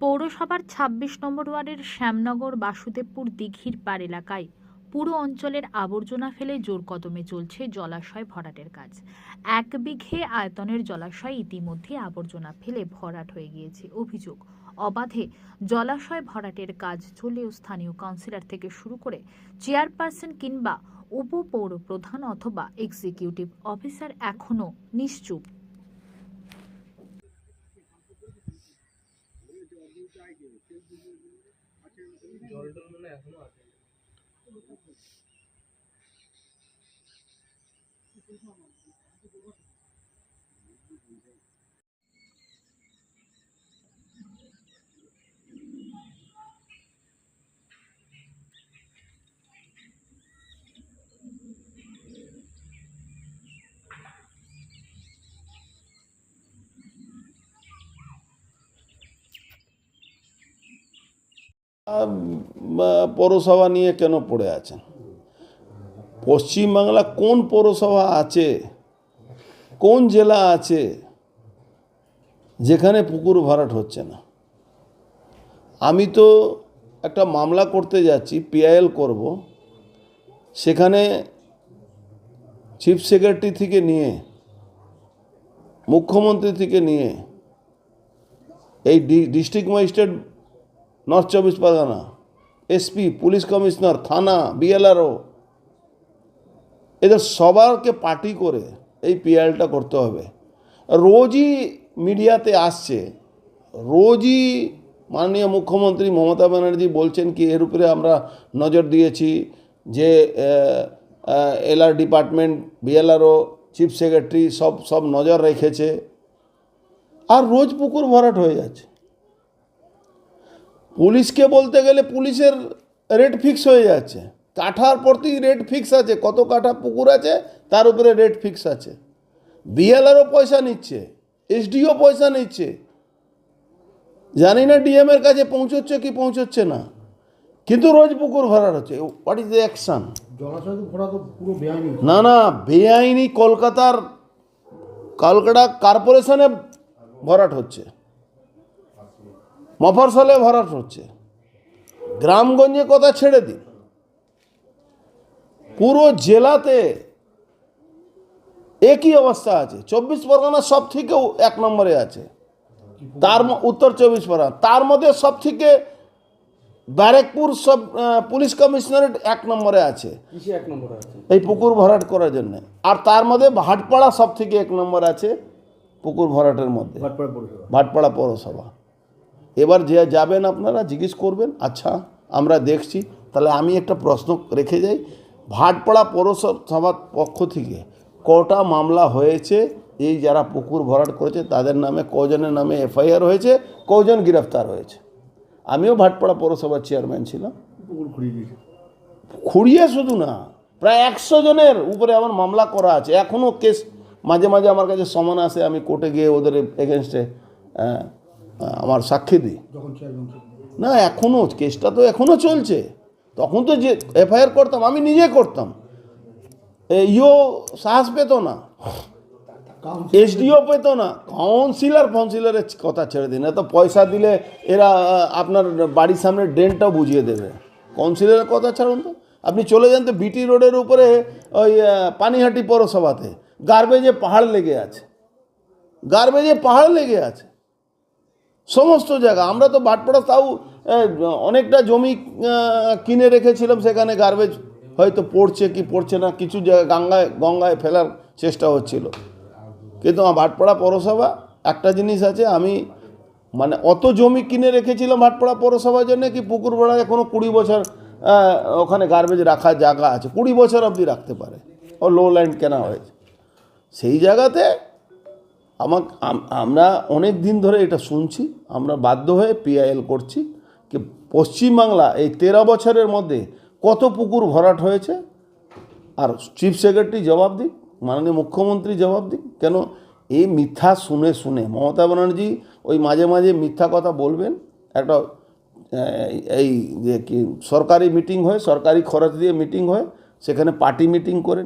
পৌরসভার ২৬ নম্বর ওয়ার্ডের শ্যামনগর বাসুদেবপুর দিঘির পাড় এলাকায় পুরো অঞ্চলের আবর্জনা ফেলে জোর কদমে চলছে জলাশয় ভরাটের কাজ। এক বিঘে আয়তনের জলাশয় ইতিমধ্যে আবর্জনা ফেলে ভরাট হয়ে গিয়েছে অভিযোগ। অবাধে জলাশয় ভরাটের কাজ চললেও স্থানীয় কাউন্সিলর থেকে শুরু করে চেয়ারপারসন কিংবা উপপৌর প্রধান অথবা এক্সিকিউটিভ অফিসার এখনও নিশ্চুপ। জলটা মানে এখনও আছে। পৌরসভা নিয়ে কেন পড়ে আছেন? পশ্চিমবাংলা কোন পৌরসভা আছে? কোন জেলা আছে? যেখানে পুকুর ভরাট হচ্ছে না? আমি তো একটা মামলা করতে যাচ্ছি, পিআইএল করব। সেখানে চিফ সেক্রেটারি থেকে নিয়ে, মুখ্যমন্ত্রী থেকে নিয়ে, এই ডিস্ট্রিক্ট ম্যাজিস্ট্রেট নর্থ চব্বিশ পরগনা এসপি পুলিশ কমিশনার, থানা বিএলআরও এদের সবারকে পার্টি করে এই পিআইএলটা করতে হবে। রোজই মিডিয়াতে আসছে, রোজই মাননীয় মুখ্যমন্ত্রী মমতা ব্যানার্জি বলছেন কি, এর উপরে আমরা নজর দিয়েছি যে LR department BLRO chief secretary সব সব নজর রেখেছে। আর রোজ পুকুর ভরাট হয়ে যাচ্ছে। পুলিশকে বলতে গেলে পুলিশের রেট ফিক্স হয়ে যাচ্ছে। কাঠার প্রতি রেট ফিক্স আছে। কত কাঠা পুকুর আছে তার উপরে রেট ফিক্স আছে। বিএলআরও পয়সা নিচ্ছে এসডিও পয়সা নিচ্ছে। জানি না ডিএম এর কাছে পৌঁছচ্ছে কি পৌঁছচ্ছে না। কিন্তু রোজ পুকুর ভরাট হচ্ছে। হোয়াট ইজ দ্য অ্যাকশন না না বেআইনি কলকাতার কলকাতা কর্পোরেশনে ভরাট হচ্ছে। মফরসলে ভরাট হচ্ছে। গ্রামগঞ্জে কথা ছেড়ে দিন। পুরো জেলাতে একই অবস্থা আছে। চব্বিশ পরগনা সব থেকেও এক নম্বরে আছে। তার উত্তর চব্বিশ পরগনা। তার মধ্যে সব থেকে ব্যারেকপুর সব পুলিশ কমিশনারেট এক নম্বরে আছে। কিসে এক নম্বরে আছে? এই পুকুর ভরাট করার জন্য। আর তার মধ্যে ভাটপাড়া সব থেকে এক নম্বর আছে পুকুর ভরাটের মধ্যে। ভাটপাড়া পৌরসভা। এবার যে যাবেন আপনারা জিজ্ঞেস করবেন আচ্ছা আমরা দেখছি। তাহলে আমি একটা প্রশ্ন রেখে যাই। ভাটপাড়া পৌরসভার পক্ষ থেকে কটা মামলা হয়েছে? এই যারা পুকুর ভরাট করেছে তাদের নামে কজনের নামে এফআইআর হয়েছে কজন গ্রেফতার হয়েছে? আমিও ভাটপাড়া পৌরসভার চেয়ারম্যান ছিলাম। পুকুর খুঁড়িয়ে শুধু না প্রায় একশো জনের উপরে আমার মামলা করা আছে। এখনও কেস মাঝে মাঝে আমার কাছে সমান আসে আমি কোর্টে গিয়ে ওদের এগেনস্টে আমার সাক্ষী দিই। না এখনও কেসটা তো এখনও চলছে। তখন তো যে এফআইআর করতাম আমি নিজে করতাম। ইও সাহস পেত না। এসডিও পেত না। কাউন্সিলর ফাউন্সিলরের কথা ছেড়ে দিন এত পয়সা দিলে এরা আপনার বাড়ির সামনে ড্রেনটাও বুঝিয়ে দেবে। কাউন্সিলরের কথা ছাড়ুন তো। আপনি চলে যান তো বিটি রোডের উপরে ওই পানিহাটি পৌরসভাতে। গার্বেজে পাহাড় লেগে আছে। গার্বেজে পাহাড় লেগে আছে। সমস্ত জায়গা। আমরা তো ভাটপাড়া তাও অনেকটা জমি কিনে রেখেছিলাম, সেখানে গার্বেজ হয়তো পড়ছে কি পড়ছে না, কিছু জায়গায় গঙ্গায় গঙ্গায় ফেলার চেষ্টা হচ্ছিল। কিন্তু আমার ভাটপাড়া পৌরসভা, একটা জিনিস আছে, আমি মানে অত জমি কিনে রেখেছিলাম ভাটপাড়া পৌরসভার জন্য কি পুকুর বেড়ায় কোনো কুড়ি বছর ওখানে গার্বেজ রাখার জায়গা আছে, কুড়ি বছর অবধি রাখতে পারে। ও লো ল্যান্ড কেনা হয়েছে। সেই জায়গাতে আমাক, আম- আমরা অনেক দিন ধরে এটা শুনছি, আমরা বাধ্য হয়ে পিআইএল করছি কি পশ্চিমবাংলা এই তেরো বছরের মধ্যে কত পুকুর ভরাট হয়েছে? আর চিফ সেক্রেটারি জবাব দিক, মাননীয় মুখ্যমন্ত্রী জবাব দিক, কেন এই মিথ্যা শুনে শুনে, মমতা ব্যানার্জি ওই মাঝে মাঝে মিথ্যা কথা বলবেন, একটা এই যে কি সরকারি মিটিং হয়, সরকারি খরচ দিয়ে মিটিং হয়, সেখানে পার্টি মিটিং করে